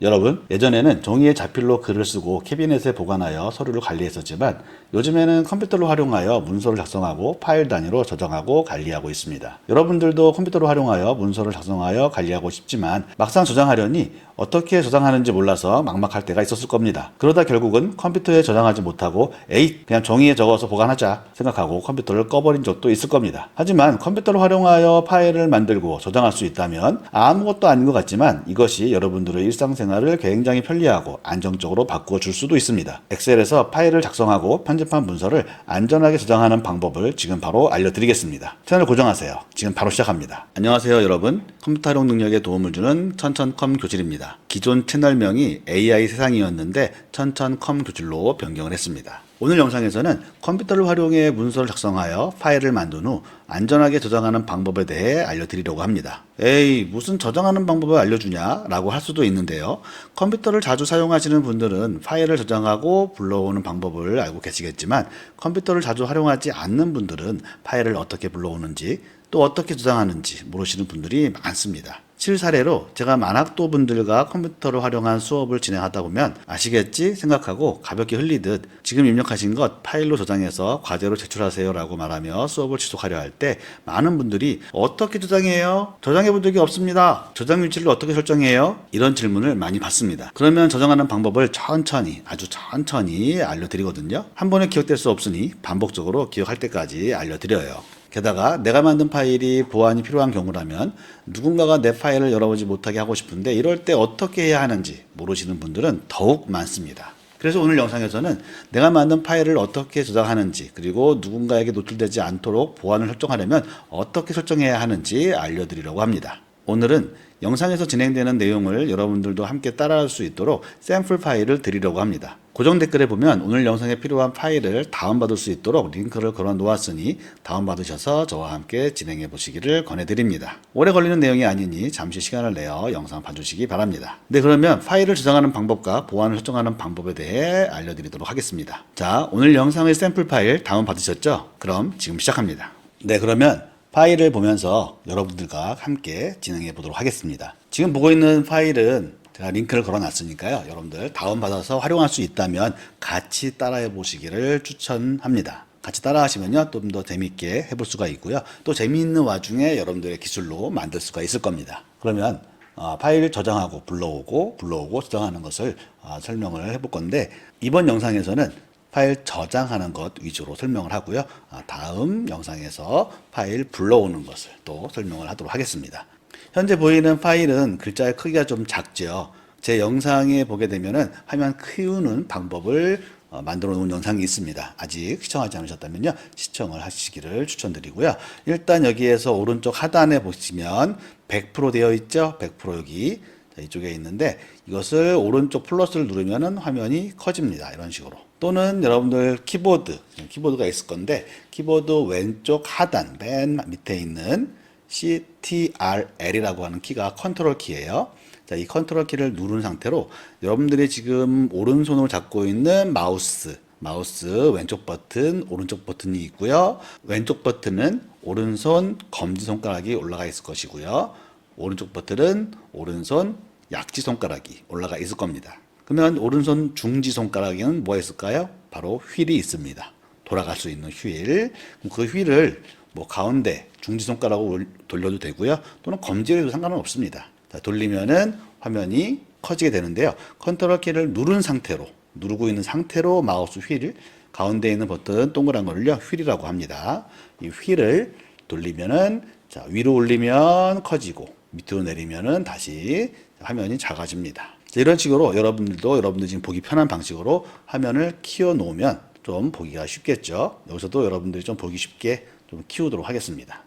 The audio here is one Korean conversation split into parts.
여러분, 예전에는 종이에 자필로 글을 쓰고 캐비넷에 보관하여 서류를 관리했었지만 요즘에는 컴퓨터를 활용하여 문서를 작성하고 파일 단위로 저장하고 관리하고 있습니다. 여러분들도 컴퓨터를 활용하여 문서를 작성하여 관리하고 싶지만 막상 저장하려니 어떻게 저장하는지 몰라서 막막할 때가 있었을 겁니다. 그러다 결국은 컴퓨터에 저장하지 못하고 에이 그냥 종이에 적어서 보관하자 생각하고 컴퓨터를 꺼버린 적도 있을 겁니다. 하지만 컴퓨터를 활용하여 파일을 만들고 저장할 수 있다면 아무것도 아닌 것 같지만 이것이 여러분들의 일상생활 을 굉장히 편리하고 안정적으로 바꾸어 줄 수도 있습니다. 엑셀에서 파일을 작성하고 편집한 문서를 안전하게 저장하는 방법을 지금 바로 알려드리겠습니다. 채널 고정하세요. 지금 바로 시작합니다. 안녕하세요 여러분. 컴퓨터 활용 능력에 도움을 주는 천천컴 교실입니다. 기존 채널명이 AI 세상이었는데 천천컴 교실로 변경을 했습니다. 오늘 영상에서는 컴퓨터를 활용해 문서를 작성하여 파일을 만든 후 안전하게 저장하는 방법에 대해 알려드리려고 합니다. 에이, 무슨 저장하는 방법을 알려주냐? 라고 할 수도 있는데요. 컴퓨터를 자주 사용하시는 분들은 파일을 저장하고 불러오는 방법을 알고 계시겠지만 컴퓨터를 자주 활용하지 않는 분들은 파일을 어떻게 불러오는지 또 어떻게 저장하는지 모르시는 분들이 많습니다. 실사례로 제가 만학도 분들과 컴퓨터를 활용한 수업을 진행하다 보면 아시겠지 생각하고 가볍게 흘리듯 지금 입력하신 것 파일로 저장해서 과제로 제출하세요 라고 말하며 수업을 지속하려 할 때 많은 분들이 어떻게 저장해요? 저장해 본 적이 없습니다. 저장 위치를 어떻게 설정해요? 이런 질문을 많이 받습니다. 그러면 저장하는 방법을 천천히 아주 천천히 알려드리거든요. 한 번에 기억될 수 없으니 반복적으로 기억할 때까지 알려드려요. 게다가 내가 만든 파일이 보완이 필요한 경우라면 누군가가 내 파일을 열어보지 못하게 하고 싶은데 이럴 때 어떻게 해야 하는지 모르시는 분들은 더욱 많습니다. 그래서 오늘 영상에서는 내가 만든 파일을 어떻게 저장하는지 그리고 누군가에게 노출되지 않도록 보안을 설정하려면 어떻게 설정해야 하는지 알려드리려고 합니다. 오늘은 영상에서 진행되는 내용을 여러분들도 함께 따라할 수 있도록 샘플 파일을 드리려고 합니다. 고정 댓글에 보면 오늘 영상에 필요한 파일을 다운받을 수 있도록 링크를 걸어 놓았으니 다운받으셔서 저와 함께 진행해 보시기를 권해드립니다. 오래 걸리는 내용이 아니니 잠시 시간을 내어 영상 봐주시기 바랍니다. 네, 그러면 파일을 저장하는 방법과 보안을 설정하는 방법에 대해 알려드리도록 하겠습니다. 자, 오늘 영상의 샘플 파일 다운받으셨죠? 그럼 지금 시작합니다. 네, 그러면 파일을 보면서 여러분들과 함께 진행해 보도록 하겠습니다. 지금 보고 있는 파일은 제가 링크를 걸어 놨으니까요. 여러분들 다운받아서 활용할 수 있다면 같이 따라해 보시기를 추천합니다. 같이 따라 하시면요. 좀 더 재미있게 해볼 수가 있고요. 또 재미있는 와중에 여러분들의 기술로 만들 수가 있을 겁니다. 그러면 어, 파일 저장하고 불러오고 불러오고 저장하는 것을 어, 설명을 해볼 건데 이번 영상에서는 파일 저장하는 것 위주로 설명을 하고요. 아, 다음 영상에서 파일 불러오는 것을 또 설명을 하도록 하겠습니다. 현재 보이는 파일은 글자의 크기가 좀 작죠. 제 영상에 보게 되면은 화면 키우는 방법을 어, 만들어 놓은 영상이 있습니다. 아직 시청하지 않으셨다면요. 시청을 하시기를 추천드리고요. 일단 여기에서 오른쪽 하단에 보시면 100% 되어 있죠. 100% 여기 자, 이쪽에 있는데 이것을 오른쪽 플러스를 누르면은 화면이 커집니다. 이런 식으로. 또는 여러분들 키보드, 키보드가 있을 건데 키보드 왼쪽 하단 맨 밑에 있는 CTRL이라고 하는 키가 컨트롤 키예요. 자, 이 컨트롤 키를 누른 상태로 여러분들이 지금 오른손으로 잡고 있는 마우스, 마우스 왼쪽 버튼, 오른쪽 버튼이 있고요. 왼쪽 버튼은 오른손 검지 손가락이 올라가 있을 것이고요. 오른쪽 버튼은 오른손 약지 손가락이 올라가 있을 겁니다. 그러면 오른손 중지 손가락에는 뭐가 있을까요? 바로 휠이 있습니다. 돌아갈 수 있는 휠. 그 휠을 뭐 가운데 중지 손가락으로 돌려도 되고요. 또는 검지로 해도 상관은 없습니다. 자, 돌리면은 화면이 커지게 되는데요. 컨트롤 키를 누른 상태로 누르고 있는 상태로 마우스 휠 가운데 있는 버튼 동그란 거를요 휠이라고 합니다. 이 휠을 돌리면은 자 위로 올리면 커지고 밑으로 내리면은 다시 화면이 작아집니다. 자, 이런 식으로 여러분들도 여러분들 지금 보기 편한 방식으로 화면을 키워 놓으면 좀 보기가 쉽겠죠. 여기서도 여러분들이 좀 보기 쉽게 좀 키우도록 하겠습니다.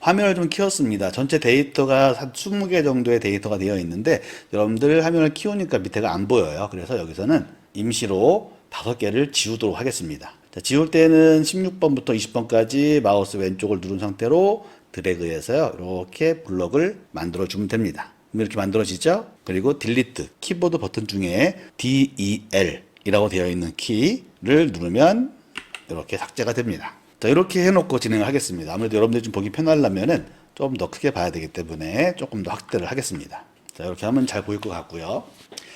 화면을 좀 키웠습니다. 전체 데이터가 한 20개 정도의 데이터가 되어 있는데 여러분들 화면을 키우니까 밑에가 안 보여요. 그래서 여기서는 임시로 5개를 지우도록 하겠습니다. 자, 지울 때는 16번부터 20번까지 마우스 왼쪽을 누른 상태로 드래그 해서요. 이렇게 블럭을 만들어 주면 됩니다. 이렇게 만들어지죠? 그리고 딜리트 키보드 버튼 중에 DEL 이라고 되어 있는 키를 누르면 이렇게 삭제가 됩니다. 자, 이렇게 해놓고 진행을 하겠습니다. 아무래도 여러분들이 좀 보기 편하려면은 좀 더 크게 봐야 되기 때문에 조금 더 확대를 하겠습니다. 자, 이렇게 하면 잘 보일 것 같고요.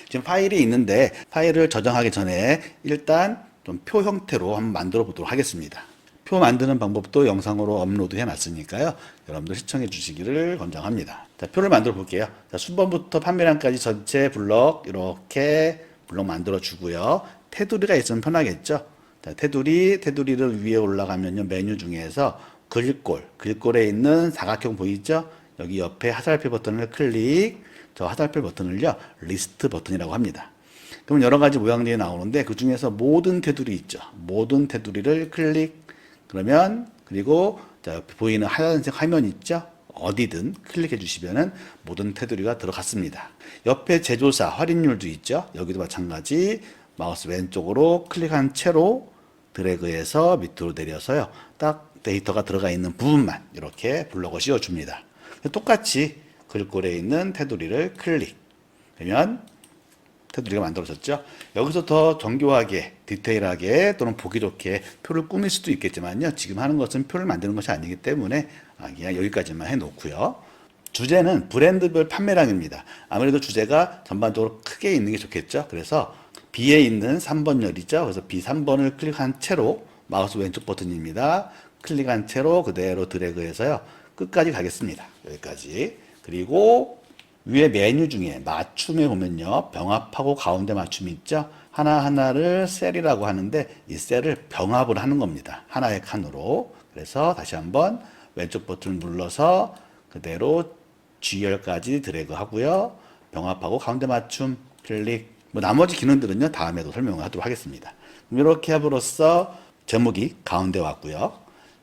지금 파일이 있는데 파일을 저장하기 전에 일단 좀 표 형태로 한번 만들어 보도록 하겠습니다. 표 만드는 방법도 영상으로 업로드 해 놨으니까요. 여러분들 시청해 주시기를 권장합니다. 자, 표를 만들어 볼게요. 자, 순번부터 판매량까지 전체 블럭 이렇게 블럭 만들어 주고요. 테두리가 있으면 편하겠죠. 자, 테두리, 테두리를 위에 올라가면요. 메뉴 중에서 글꼴, 글꼴에 있는 사각형 보이죠? 여기 옆에 화살표 버튼을 클릭, 저 화살표 버튼을요. 리스트 버튼이라고 합니다. 그러면 여러 가지 모양들이 나오는데 그 중에서 모든 테두리 있죠. 모든 테두리를 클릭, 그러면 그리고 자, 보이는 하얀색 화면 있죠? 어디든 클릭해 주시면은 모든 테두리가 들어갔습니다. 옆에 제조사 할인율도 있죠? 여기도 마찬가지 마우스 왼쪽으로 클릭한 채로 드래그해서 밑으로 내려서요. 딱 데이터가 들어가 있는 부분만 이렇게 블럭을 씌워 줍니다. 똑같이 글꼴에 있는 테두리를 클릭. 그러면 테두리가 만들어졌죠. 여기서 더 정교하게, 디테일하게 또는 보기 좋게 표를 꾸밀 수도 있겠지만요. 지금 하는 것은 표를 만드는 것이 아니기 때문에 아, 그냥 여기까지만 해놓고요. 주제는 브랜드별 판매량입니다. 아무래도 주제가 전반적으로 크게 있는 게 좋겠죠. 그래서 B에 있는 3번 열이죠. 그래서 B3번을 클릭한 채로 마우스 왼쪽 버튼입니다. 클릭한 채로 그대로 드래그해서요. 끝까지 가겠습니다. 여기까지. 그리고 위에 메뉴 중에 맞춤에 보면요. 병합하고 가운데 맞춤이 있죠. 하나하나를 셀이라고 하는데 이 셀을 병합을 하는 겁니다. 하나의 칸으로. 그래서 다시 한번 왼쪽 버튼을 눌러서 그대로 G열까지 드래그 하고요. 병합하고 가운데 맞춤 클릭. 뭐 나머지 기능들은요. 다음에도 설명을 하도록 하겠습니다. 이렇게 함으로써 제목이 가운데 왔고요.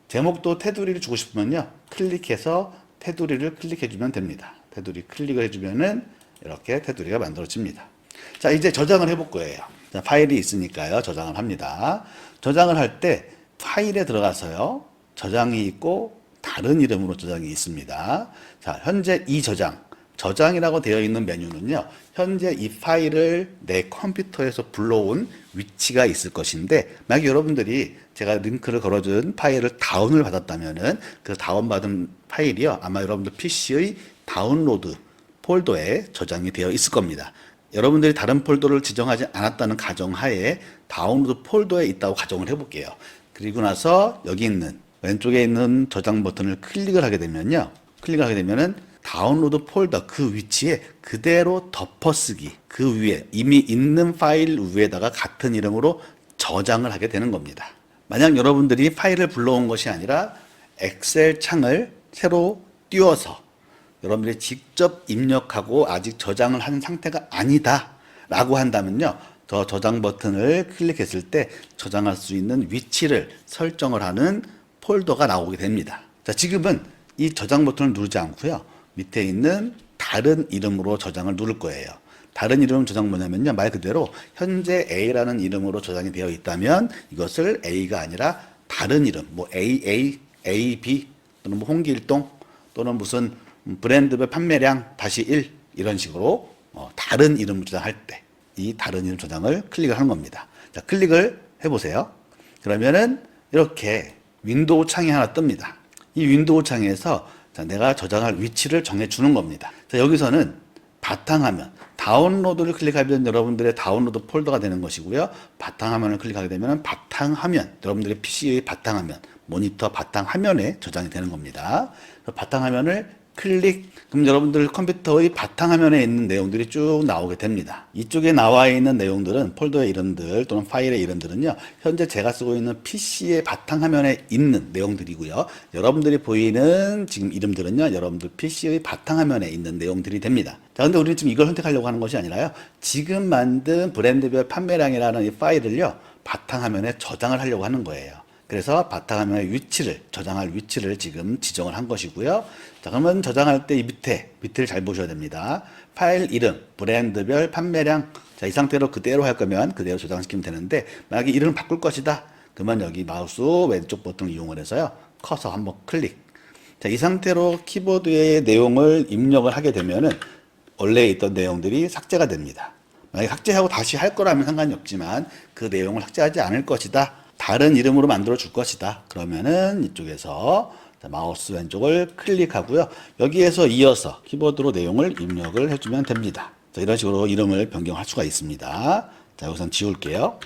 제목도 테두리를 주고 싶으면요. 클릭해서 테두리를 클릭해 주면 됩니다. 테두리 클릭을 해주면은 이렇게 테두리가 만들어집니다. 자, 이제 저장을 해볼 거예요. 자, 파일이 있으니까요. 저장을 합니다. 저장을 할 때 파일에 들어가서요. 저장이 있고 다른 이름으로 저장이 있습니다. 자, 현재 이 저장, 저장이라고 되어 있는 메뉴는요. 현재 이 파일을 내 컴퓨터에서 불러온 위치가 있을 것인데 만약 여러분들이 제가 링크를 걸어준 파일을 다운을 받았다면은 그 다운받은 파일이요. 아마 여러분들 PC의 다운로드 폴더에 저장이 되어 있을 겁니다. 여러분들이 다른 폴더를 지정하지 않았다는 가정하에 다운로드 폴더에 있다고 가정을 해볼게요. 그리고 나서 여기 있는 왼쪽에 있는 저장 버튼을 클릭을 하게 되면요. 클릭을 하게 되면은 다운로드 폴더 그 위치에 그대로 덮어쓰기 그 위에 이미 있는 파일 위에다가 같은 이름으로 저장을 하게 되는 겁니다. 만약 여러분들이 파일을 불러온 것이 아니라 엑셀 창을 새로 띄워서 여러분들이 직접 입력하고 아직 저장을 한 상태가 아니다 라고 한다면요. 저 저장 버튼을 클릭했을 때 저장할 수 있는 위치를 설정을 하는 폴더가 나오게 됩니다. 자, 지금은 이 저장 버튼을 누르지 않고요. 밑에 있는 다른 이름으로 저장을 누를 거예요. 다른 이름 저장 뭐냐면요. 말 그대로 현재 A라는 이름으로 저장이 되어 있다면 이것을 A가 아니라 다른 이름, 뭐 AA, AB 또는 뭐 홍길동 또는 무슨 브랜드별 판매량 다시 1 이런 식으로 어, 다른 이름 저장할 때 이 다른 이름 저장을 클릭을 하는 겁니다. 자, 클릭을 해보세요. 그러면은 이렇게 윈도우 창이 하나 뜹니다. 이 윈도우 창에서 자, 내가 저장할 위치를 정해주는 겁니다. 자, 여기서는 바탕화면, 다운로드를 클릭하면 여러분들의 다운로드 폴더가 되는 것이고요. 바탕화면을 클릭하게 되면 바탕화면, 여러분들의 PC의 바탕화면, 모니터 바탕화면에 저장이 되는 겁니다. 바탕화면을 클릭, 그럼 여러분들 컴퓨터의 바탕화면에 있는 내용들이 쭉 나오게 됩니다. 이쪽에 나와 있는 내용들은 폴더의 이름들 또는 파일의 이름들은요, 현재 제가 쓰고 있는 PC의 바탕화면에 있는 내용들이고요. 여러분들이 보이는 지금 이름들은요, 여러분들 PC의 바탕화면에 있는 내용들이 됩니다. 자, 근데 우리는 지금 이걸 선택하려고 하는 것이 아니라요, 지금 만든 브랜드별 판매량이라는 이 파일을요, 바탕화면에 저장을 하려고 하는 거예요. 그래서 바탕화면의 위치를 저장할 위치를 지금 지정을 한 것이고요. 자, 그러면 저장할 때 이 밑에 밑을 잘 보셔야 됩니다. 파일 이름, 브랜드별 판매량. 자, 이 상태로 그대로 할 거면 그대로 저장시키면 되는데 만약에 이름을 바꿀 것이다. 그러면 여기 마우스 왼쪽 버튼을 이용을 해서요. 커서 한번 클릭. 자, 이 상태로 키보드의 내용을 입력을 하게 되면은 원래 있던 내용들이 삭제가 됩니다. 만약에 삭제하고 다시 할 거라면 상관이 없지만 그 내용을 삭제하지 않을 것이다. 다른 이름으로 만들어 줄 것이다. 그러면은 이쪽에서 자, 마우스 왼쪽을 클릭하고요. 여기에서 이어서 키보드로 내용을 입력을 해주면 됩니다. 자, 이런 식으로 이름을 변경할 수가 있습니다. 자, 우선 지울게요.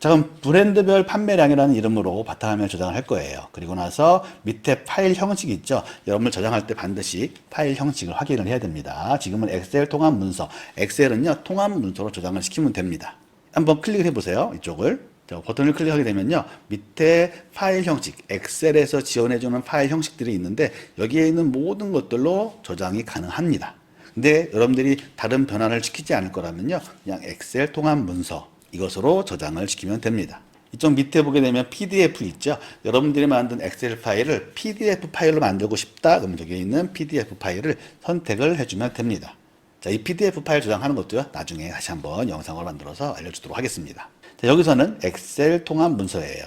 자, 그럼 브랜드별 판매량이라는 이름으로 바탕화면을 저장을 할 거예요. 그리고 나서 밑에 파일 형식 있죠? 여러분들 저장할 때 반드시 파일 형식을 확인을 해야 됩니다. 지금은 엑셀 통합 문서. 엑셀은요, 통합 문서로 저장을 시키면 됩니다. 한번 클릭을 해보세요. 이쪽을. 자, 버튼을 클릭하게 되면요. 밑에 파일 형식, 엑셀에서 지원해주는 파일 형식들이 있는데 여기에 있는 모든 것들로 저장이 가능합니다. 근데 여러분들이 다른 변화를 시키지 않을 거라면요. 그냥 엑셀 통합 문서 이것으로 저장을 시키면 됩니다. 이쪽 밑에 보게 되면 PDF 있죠. 여러분들이 만든 엑셀 파일을 PDF 파일로 만들고 싶다. 그럼 여기 있는 PDF 파일을 선택을 해주면 됩니다. 자, 이 PDF 파일 저장하는 것도요. 나중에 다시 한번 영상으로 만들어서 알려주도록 하겠습니다. 자, 여기서는 엑셀 통합 문서예요.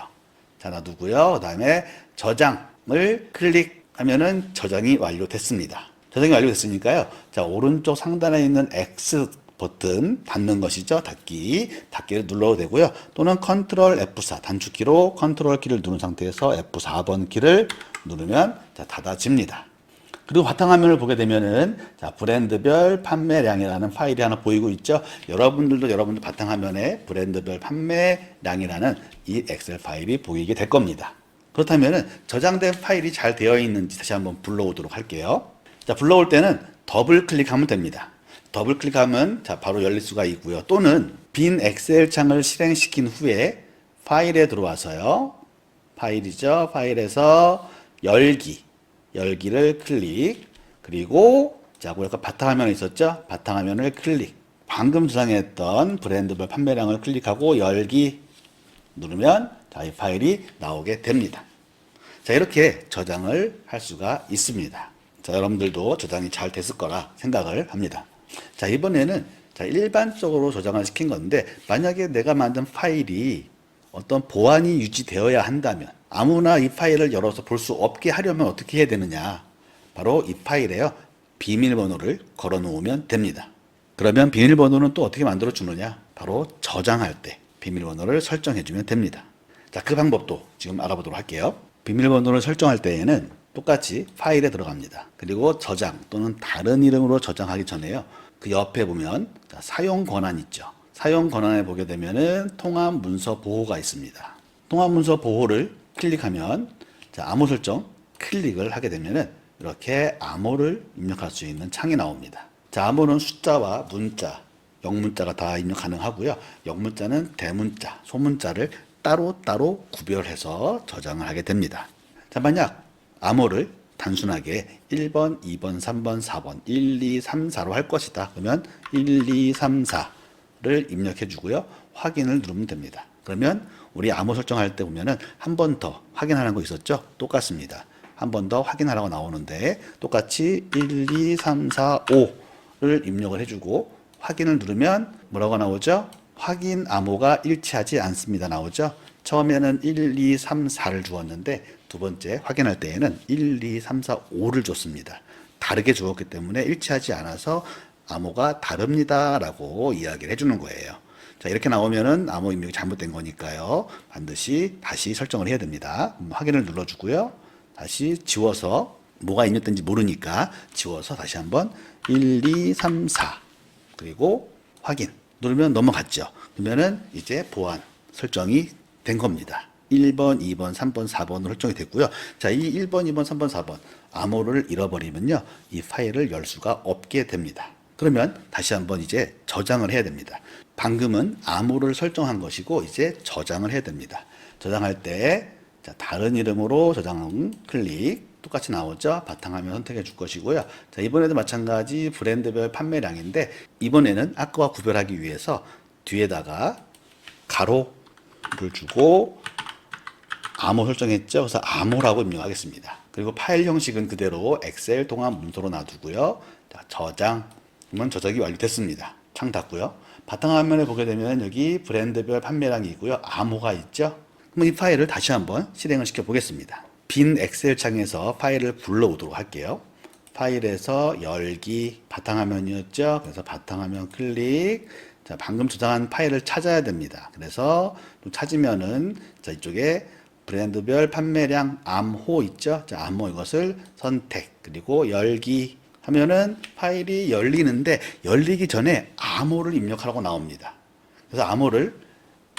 자, 놔두고요. 그 다음에 저장을 클릭하면은 저장이 완료됐습니다. 저장이 완료됐으니까요. 자, 오른쪽 상단에 있는 X 버튼 닫는 것이죠. 닫기. 닫기를 눌러도 되고요. 또는 컨트롤 F4 단축키로 컨트롤 키를 누른 상태에서 F4번 키를 누르면 자, 닫아집니다. 그리고 바탕화면을 보게 되면은 자 브랜드별 판매량이라는 파일이 하나 보이고 있죠. 여러분들도 여러분들 바탕화면에 브랜드별 판매량이라는 이 엑셀 파일이 보이게 될 겁니다. 그렇다면은 저장된 파일이 잘 되어 있는지 다시 한번 불러오도록 할게요. 자 불러올 때는 더블 클릭하면 됩니다. 더블 클릭하면 자 바로 열릴 수가 있고요. 또는 빈 엑셀 창을 실행시킨 후에 파일에 들어와서요. 파일이죠. 파일에서 열기 열기를 클릭. 그리고 자 아까 바탕화면에 있었죠? 바탕화면을 클릭. 방금 저장했던 브랜드별 판매량을 클릭하고 열기 누르면 자 이 파일이 나오게 됩니다. 자 이렇게 저장을 할 수가 있습니다. 자 여러분들도 저장이 잘 됐을 거라 생각을 합니다. 자 이번에는 자 일반적으로 저장을 시킨 건데 만약에 내가 만든 파일이 어떤 보안이 유지되어야 한다면 아무나 이 파일을 열어서 볼 수 없게 하려면 어떻게 해야 되느냐? 바로 이 파일에요. 비밀번호를 걸어 놓으면 됩니다. 그러면 비밀번호는 또 어떻게 만들어 주느냐? 바로 저장할 때 비밀번호를 설정해 주면 됩니다. 자, 그 방법도 지금 알아보도록 할게요. 비밀번호를 설정할 때에는 똑같이 파일에 들어갑니다. 그리고 저장 또는 다른 이름으로 저장하기 전에요. 그 옆에 보면 자, 사용 권한 있죠. 사용 권한에 보게 되면은 통합 문서 보호가 있습니다. 통합 문서 보호를 클릭하면 자, 암호 설정 클릭을 하게 되면은 이렇게 암호를 입력할 수 있는 창이 나옵니다. 자, 암호는 숫자와 문자, 영문자가 다 입력 가능하고요. 영문자는 대문자, 소문자를 따로따로 구별해서 저장을 하게 됩니다. 자, 만약 암호를 단순하게 1번, 2번, 3번, 4번, 1, 2, 3, 4로 할 것이다. 그러면 1, 2, 3, 4를 입력해 주고요. 확인을 누르면 됩니다. 그러면 우리 암호 설정할 때 보면은 한 번 더 확인하는 거 있었죠? 똑같습니다. 한 번 더 확인하라고 나오는데 똑같이 1, 2, 3, 4, 5를 입력을 해주고 확인을 누르면 뭐라고 나오죠? 확인 암호가 일치하지 않습니다. 나오죠? 처음에는 1, 2, 3, 4를 주었는데 두 번째 확인할 때에는 1, 2, 3, 4, 5를 줬습니다. 다르게 주었기 때문에 일치하지 않아서 암호가 다릅니다라고 이야기를 해주는 거예요. 자, 이렇게 나오면은 암호 입력이 잘못된 거니까요. 반드시 다시 설정을 해야 됩니다. 음, 확인을 눌러주고요. 다시 지워서 뭐가 입력된지 모르니까 지워서 다시 한번 1, 2, 3, 4 그리고 확인 누르면 넘어갔죠. 그러면은 이제 보안 설정이 된 겁니다. 1번, 2번, 3번, 4번으로 설정이 됐고요. 자, 이 1번, 2번, 3번, 4번 암호를 잃어버리면요. 이 파일을 열 수가 없게 됩니다. 그러면 다시 한번 이제 저장을 해야 됩니다. 방금은 암호를 설정한 것이고 이제 저장을 해야 됩니다. 저장할 때 자, 다른 이름으로 저장 클릭 똑같이 나오죠. 바탕화면 선택해 줄 것이고요. 자, 이번에도 마찬가지 브랜드별 판매량인데 이번에는 아까와 구별하기 위해서 뒤에다가 가로를 주고 암호 설정했죠. 그래서 암호라고 입력하겠습니다. 그리고 파일 형식은 그대로 엑셀 통합 문서로 놔두고요. 자, 저장. 그러면 저장이 완료됐습니다. 창 닫고요. 바탕화면에 보게 되면 여기 브랜드별 판매량이 있고요. 암호가 있죠. 그럼 이 파일을 다시 한번 실행을 시켜 보겠습니다. 빈 엑셀 창에서 파일을 불러오도록 할게요. 파일에서 열기 바탕화면이었죠. 그래서 바탕화면 클릭. 자, 방금 저장한 파일을 찾아야 됩니다. 그래서 좀 찾으면은 자, 이쪽에 브랜드별 판매량 암호 있죠? 자, 암호 이것을 선택 그리고 열기 하면은 파일이 열리는데 열리기 전에 암호를 입력하라고 나옵니다. 그래서 암호를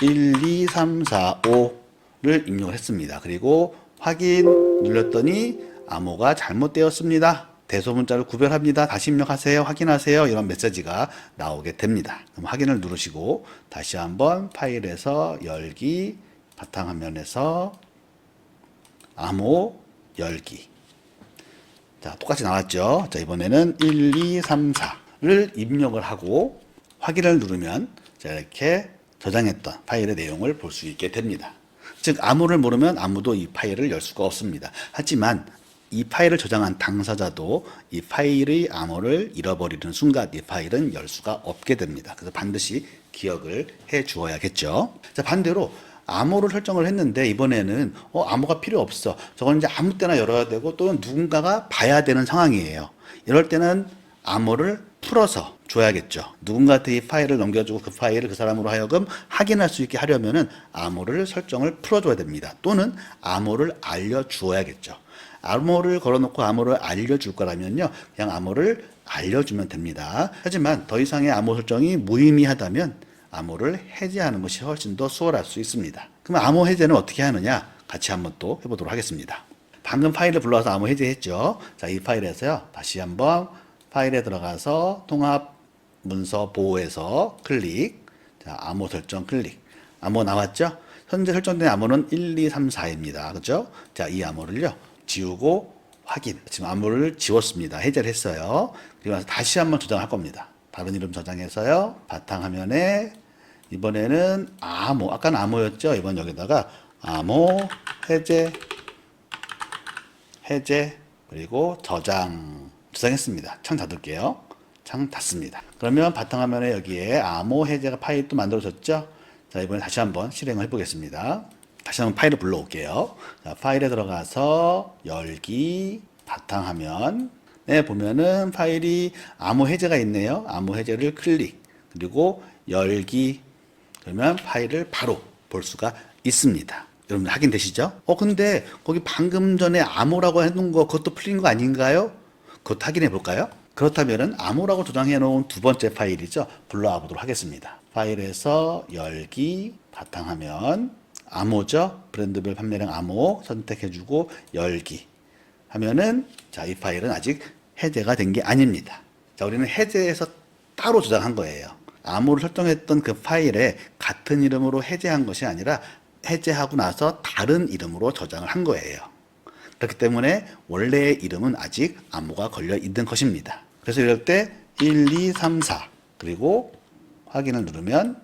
1, 2, 3, 4, 5를 입력을 했습니다. 그리고 확인 눌렀더니 암호가 잘못되었습니다. 대소문자를 구별합니다. 다시 입력하세요. 확인하세요. 이런 메시지가 나오게 됩니다. 그럼 확인을 누르시고 다시 한번 파일에서 열기 바탕화면에서 암호 열기 자, 똑같이 나왔죠. 자, 이번에는 1, 2, 3, 4를 입력을 하고 확인을 누르면 자, 이렇게 저장했던 파일의 내용을 볼 수 있게 됩니다. 즉, 암호를 모르면 아무도 이 파일을 열 수가 없습니다. 하지만 이 파일을 저장한 당사자도 이 파일의 암호를 잃어버리는 순간 이 파일은 열 수가 없게 됩니다. 그래서 반드시 기억을 해 주어야겠죠. 자, 반대로 암호를 설정을 했는데 이번에는 어, 암호가 필요 없어. 저건 이제 아무 때나 열어야 되고 또는 누군가가 봐야 되는 상황이에요. 이럴 때는 암호를 풀어서 줘야겠죠. 누군가한테 이 파일을 넘겨주고 그 파일을 그 사람으로 하여금 확인할 수 있게 하려면은 암호를 설정을 풀어줘야 됩니다. 또는 암호를 알려주어야겠죠. 암호를 걸어놓고 암호를 알려줄 거라면요. 그냥 암호를 알려주면 됩니다. 하지만 더 이상의 암호 설정이 무의미하다면 암호를 해제하는 것이 훨씬 더 수월할 수 있습니다. 그럼 암호 해제는 어떻게 하느냐? 같이 한번 또 해보도록 하겠습니다. 방금 파일을 불러와서 암호 해제했죠. 자, 이 파일에서요. 다시 한번 파일에 들어가서 통합 문서 보호에서 클릭. 자, 암호 설정 클릭. 암호 나왔죠? 현재 설정된 암호는 1, 2, 3, 4입니다. 그죠? 자, 이 암호를요. 지우고 확인. 지금 암호를 지웠습니다. 해제를 했어요. 그리고 나서 다시 한번 저장할 겁니다. 다른 이름 저장해서요. 바탕화면에 이번에는 암호. 아까는 암호였죠? 이번 여기다가 암호 해제 해제 그리고 저장 저장했습니다. 창 닫을게요. 창 닫습니다. 그러면 바탕화면에 여기에 암호 해제가 파일이 또 만들어졌죠? 자 이번에 다시 한번 실행을 해보겠습니다. 다시 한번 파일을 불러올게요. 자, 파일에 들어가서 열기 바탕화면에 보면은 파일이 암호 해제가 있네요. 암호 해제를 클릭 그리고 열기 그러면 파일을 바로 볼 수가 있습니다. 여러분 확인되시죠? 어 근데 거기 방금 전에 암호라고 해놓은 거 그것도 풀린 거 아닌가요? 그것도 확인해 볼까요? 그렇다면은 암호라고 저장해 놓은 두 번째 파일이죠. 불러와 보도록 하겠습니다. 파일에서 열기 바탕화면 암호죠. 브랜드별 판매량 암호 선택해 주고 열기 하면은 자 이 파일은 아직 해제가 된 게 아닙니다. 자 우리는 해제해서 따로 저장한 거예요. 암호를 설정했던 그 파일에 같은 이름으로 해제한 것이 아니라 해제하고 나서 다른 이름으로 저장을 한 거예요. 그렇기 때문에 원래의 이름은 아직 암호가 걸려 있는 것입니다. 그래서 이럴 때 1, 2, 3, 4 그리고 확인을 누르면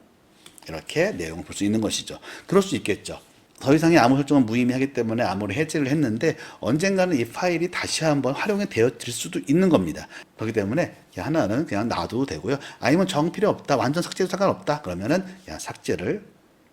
이렇게 내용을 볼 수 있는 것이죠. 그럴 수 있겠죠. 더 이상의 암호 설정은 무의미하기 때문에 암호를 해제를 했는데 언젠가는 이 파일이 다시 한번 활용이 되어질 수도 있는 겁니다. 그렇기 때문에 하나는 그냥 놔도 되고요. 아니면 정 필요 없다. 완전 삭제도 상관없다. 그러면은 그냥 삭제를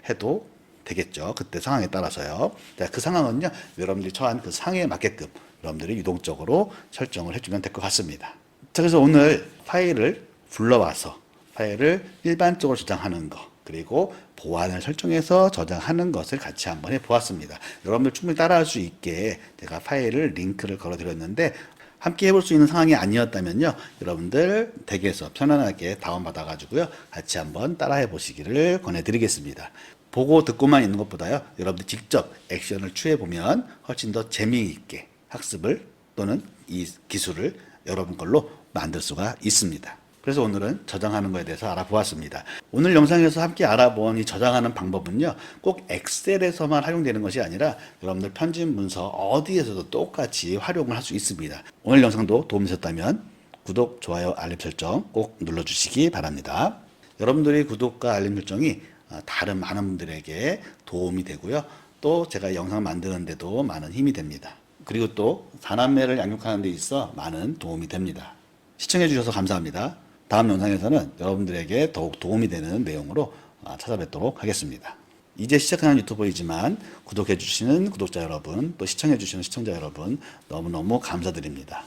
해도 되겠죠. 그때 상황에 따라서요. 자, 그 상황은요. 여러분들이 처한 그 상황에 맞게끔 여러분들이 유동적으로 설정을 해주면 될 것 같습니다. 자, 그래서 오늘 파일을 불러와서 파일을 일반적으로 저장하는 거 그리고 보안을 설정해서 저장하는 것을 같이 한번 해보았습니다. 여러분들 충분히 따라할 수 있게 제가 파일을 링크를 걸어드렸는데 함께 해볼 수 있는 상황이 아니었다면요. 여러분들 댁에서 편안하게 다운받아가지고요. 같이 한번 따라해 보시기를 권해드리겠습니다. 보고 듣고만 있는 것보다요. 여러분들 직접 액션을 취해보면 훨씬 더 재미있게 학습을 또는 이 기술을 여러분 걸로 만들 수가 있습니다. 그래서 오늘은 저장하는 것에 대해서 알아보았습니다. 오늘 영상에서 함께 알아본 이 저장하는 방법은요, 꼭 엑셀에서만 활용되는 것이 아니라 여러분들 편집 문서 어디에서도 똑같이 활용을 할 수 있습니다. 오늘 영상도 도움이 되셨다면 구독, 좋아요, 알림 설정 꼭 눌러주시기 바랍니다. 여러분들의 구독과 알림 설정이 어, 다른 많은 분들에게 도움이 되고요. 또 제가 영상 만드는데도 많은 힘이 됩니다. 그리고 또 사남매를 양육하는 데 있어 많은 도움이 됩니다. 시청해 주셔서 감사합니다. 다음 영상에서는 여러분들에게 더욱 도움이 되는 내용으로 아, 찾아뵙도록 하겠습니다. 이제 시작하는 유튜버이지만 구독해 주시는 구독자 여러분, 또 시청해 주시는 시청자 여러분 너무너무 감사드립니다.